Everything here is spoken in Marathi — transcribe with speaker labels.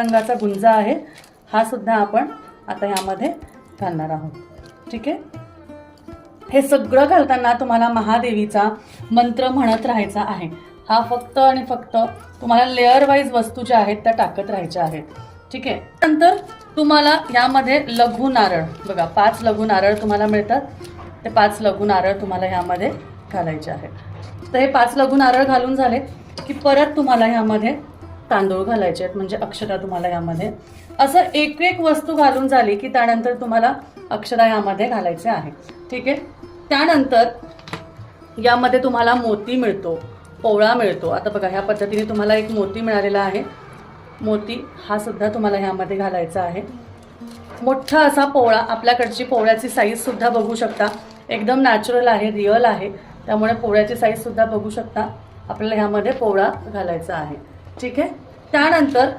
Speaker 1: रंगाचा गुंजा आहे. हा सुद्धा आपण आता यामध्ये घालणार आहोत. ठीक आहे? हे सगळं घालताना तुम्हाला महादेवीचा मंत्र म्हणत राहायचा आहे. हा फक्त आणि फक्त तुम्हाला लेअर वाईज वस्तू ज्या आहेत त्या टाकत राहायच्या आहेत. ठीक आहे? नंतर तुम्हाला यामध्ये लघु नारळ. बघा पाच लघु नारळ तुम्हाला मिळतात. ते पाच लघु नारळ तुम्हाला ह्यामध्ये घालायचे आहेत. तर हे पाच लघु नारळ घालून झाले की परत तुम्हाला ह्यामध्ये तांदूळ घालायचे आहेत म्हणजे अक्षरा तुम्हाला यामध्ये. असं एक एक वस्तू घालून झाली की त्यानंतर तुम्हाला अक्षरा यामध्ये घालायचे आहे. ठीक आहे? त्यानंतर यामध्ये तुम्हाला मोती मिळतो पोवळा मिळतो. आता बघा ह्या पद्धतीने तुम्हाला एक मोती मिळालेला आहे. मोती हा सुद्धा तुम्हाला ह्यामध्ये घालायचा आहे. मोठा असा पोवळा आपल्याकडची पोवळ्याची साईजसुद्धा बघू शकता. एकदम नॅचरल आहे रिअल आहे. त्यामुळे पोवळ्याची साईजसुद्धा बघू शकता. आपल्याला ह्यामध्ये पोवळा घालायचा आहे. ठीक आहे? त्यानंतर